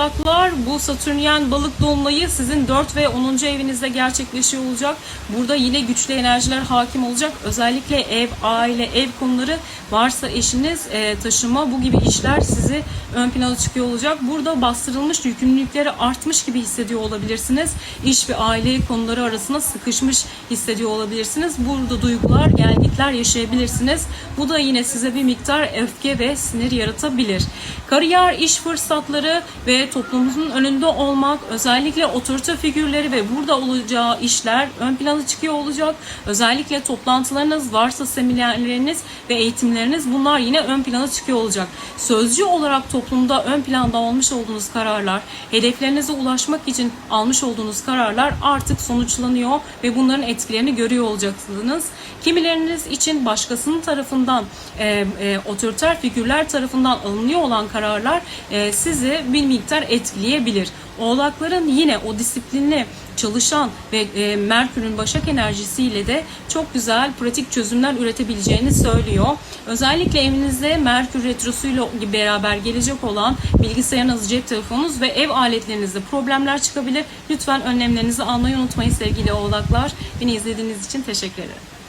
oğlaklar bu Satürnyen balık dolunayı sizin 4 ve 10. evinizde gerçekleşiyor olacak. Burada yine güçlü enerjiler hakim olacak. Özellikle ev, aile, ev konuları varsa eşiniz e, taşıma bu gibi işler sizi ön plana çıkıyor olacak. Burada bastırılmış yükümlülükleri artmış gibi hissediyor olabilirsiniz. İş ve aile konuları arasında sıkışmış hissediyor olabilirsiniz. Burada duygular, gelgitler yaşayabilirsiniz. Bu da yine size bir miktar öfke ve sinir yaratabilir. Kariyer, iş fırsatları ve toplumumuzun önünde olmak, özellikle otorite figürleri ve burada olacağı işler ön plana çıkıyor olacak. Özellikle toplantılarınız varsa seminerleriniz ve eğitimleriniz bunlar yine ön plana çıkıyor olacak. Sözcü olarak toplumda ön planda almış olduğunuz kararlar, hedeflerinize ulaşmak için almış olduğunuz kararlar artık sonuçlanıyor ve bunların etkilerini görüyor olacaksınız. Kimileriniz için başkasının tarafından e, e, otoriter figürler tarafından alınıyor olan kararlar e, sizi bir miktar etkileyebilir. Oğlakların yine o disiplinli çalışan ve e, Merkür'ün Başak enerjisiyle de çok güzel pratik çözümler üretebileceğini söylüyor. Özellikle evinizde Merkür retrosuyla beraber gelecek olan bilgisayarınız, cep telefonunuz ve ev aletlerinizde problemler çıkabilir. Lütfen önlemlerinizi almayı unutmayın sevgili oğlaklar. Beni izlediğiniz için teşekkür ederim.